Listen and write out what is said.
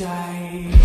ใจ